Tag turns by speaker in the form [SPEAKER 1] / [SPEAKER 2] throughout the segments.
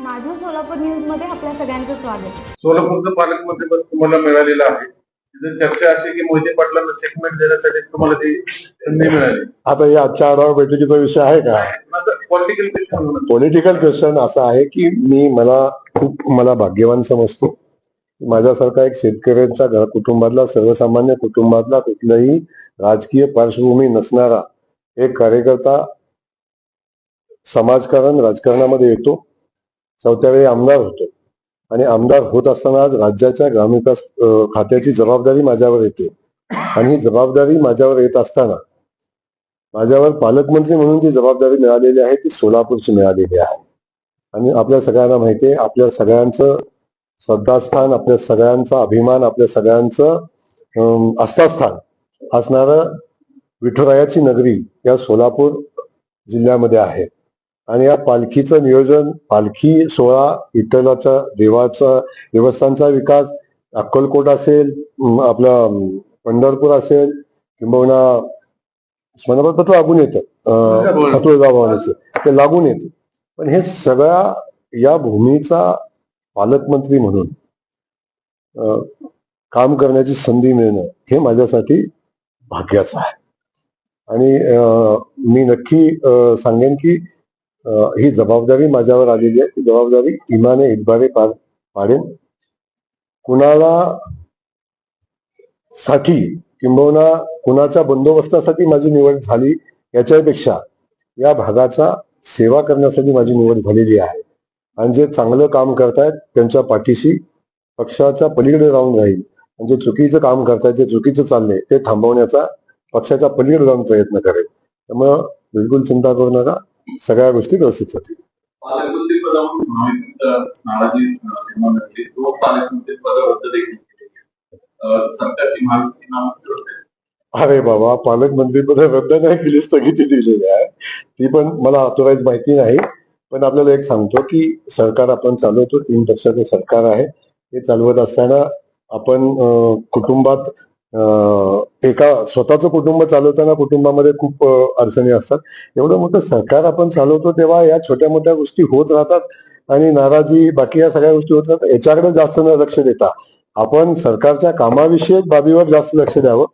[SPEAKER 1] माझं सोलापूर न्यूजमध्ये आपल्या सगळ्यांचं स्वागत.
[SPEAKER 2] सोलापूरचं पालकमंत्री पद तुम्हाला मिळालेलं आहे. तिथे चर्चा अशी की मोहिते पाटलांना चेकमेट देण्यासाठी तुम्हाला ती संधी मिळाली.
[SPEAKER 3] आता या आजच्या आढावा बैठकीचा विषय आहे का?
[SPEAKER 2] पॉलिटिकल क्वेश्चन
[SPEAKER 3] पॉलिटिकल क्वेश्चन असा आहे की मी मला खूप मला भाग्यवान समजतो. माझ्यासारखा एक शेतकऱ्यांच्या घर कुटुंबातला सर्वसामान्य कुटुंबातला कुठलाही राजकीय पार्श्वभूमी नसणारा एक कार्यकर्ता समाजकारण राजकारणामध्ये येतो. चौथ्या वेळी आमदार होतो. आणि आमदार होत असताना राज्याच्या ग्रामविकास खात्याची जबाबदारी माझ्यावर येते. आणि ही जबाबदारी माझ्यावर येत असताना माझ्यावर पालकमंत्री म्हणून जी जबाबदारी मिळालेली आहे ती सोलापूरची मिळालेली आहे. आणि आपल्या सगळ्यांना माहिती आहे आपल्या सगळ्यांचं श्रद्धास्थान आपल्या सगळ्यांचा अभिमान आपल्या सगळ्यांचं आस्थास्थान असणारं विठुरायाची नगरी या सोलापूर जिल्ह्यामध्ये आहे. आणि या पालखीचं नियोजन पालखी सोहळा विठ्ठलाच्या देवाचा देवस्थानचा विकास अक्कलकोट असेल आपलं पंढरपूर असेल किंबहुना स्मरणपत्र लागून येतं. तुळजाभवानीचं ते लागून येतं. पण हे सगळ्या या भूमीचा पालकमंत्री म्हणून काम करण्याची संधी मिळणं हे माझ्यासाठी भाग्याचं आहे. आणि मी नक्की सांगेन की ही जबाबदारी माझ्यावर आलेली आहे. ती जबाबदारी इमाने इजबारे पार पाडेन. कुणाला साठी किंबहुना कुणाच्या बंदोबस्तासाठी माझी निवड झाली याच्यापेक्षा या भागाचा सेवा करण्यासाठी माझी निवड झालेली आहे. आणि जे चांगलं काम करतायत त्यांच्या पाठीशी पक्षाच्या पलीकडे राहून राहील. आणि जे चुकीचं काम करतायत जे चुकीचं चाललंय ते थांबवण्याचा पक्षाच्या पलीकडे जाऊन प्रयत्न करेल. त्यामुळं बिलकुल चिंता करू नका. सगळ्या गोष्टी व्यवस्थित होतील. अरे बाबा पालकमंत्री पद रद्द नाही केली स्थगिती दिलेली आहे? ती पण मला ऑथोराईज माहिती नाही. पण आपल्याला एक सांगतो की सरकार आपण चालवतो तीन पक्षाचं सरकार आहे. हे चालवत असताना आपण कुटुंबात एका स्वतःचं कुटुंब चालवताना कुटुंबामध्ये खूप अडचणी असतात. एवढं मोठं सरकार आपण चालवतो तेव्हा या छोट्या मोठ्या गोष्टी होत राहतात आणि नाराजी बाकी या सगळ्या गोष्टी होत राहतात याच्याकडे जास्त न लक्ष देता. आपण सरकारच्या कामाविषयक बाबीवर जास्त लक्ष द्यावं.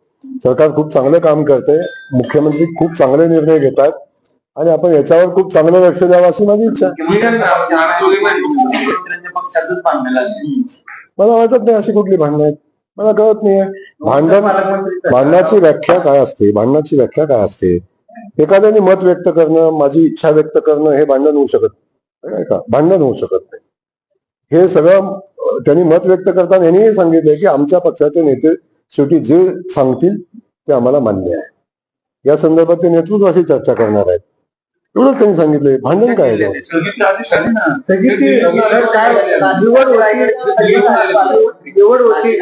[SPEAKER 3] सरकार खूप चांगलं काम करते मुख्यमंत्री खूप चांगले निर्णय घेतात आणि आपण याच्यावर खूप चांगलं लक्ष द्यावं अशी माझी इच्छा. मला वाटत नाही अशी कुठली भांडणं आहेत. मला कळत नाही भांडण भांडणाची व्याख्या काय असते? भांडणाची व्याख्या काय असते? एखाद्याने मत व्यक्त करणं माझी इच्छा व्यक्त करणं हे भांडण होऊ शकत नाही. का? भांडण होऊ शकत नाही. हे सगळं त्यांनी मत व्यक्त करताना यांनीही सांगितलंय की आमच्या पक्षाचे नेते शेवटी जे सांगतील ते आम्हाला मान्य आहे. या संदर्भात ते नेतृत्वाशी चर्चा करणार आहेत. एवढंच त्यांनी सांगितलंय. भांडण काय आहे
[SPEAKER 4] निवड होती.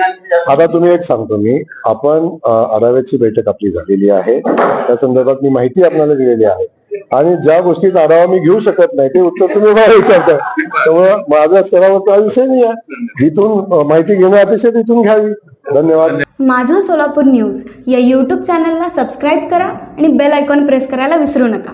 [SPEAKER 3] आता तुम्ही एक सांगतो मी. आपण अ, आढाव्याची बैठक आपली झालेली आहे. त्या संदर्भात मी माहिती आपल्याला दिलेली आहे. आणि ज्या गोष्टीचा आढावा मी घेऊ शकत नाही ते उत्तर तुम्ही मला विचारताय त्यामुळं माझ्या स्तरावर तो हा विषय नाही आहे. जिथून अ, माहिती घेणं अपेक्षा तिथून घ्यावी. धन्यवाद.
[SPEAKER 1] माझं सोलापूर न्यूज या यूट्यूब चॅनलला सबस्क्राईब करा आणि बेल आयकॉन प्रेस करायला विसरू नका.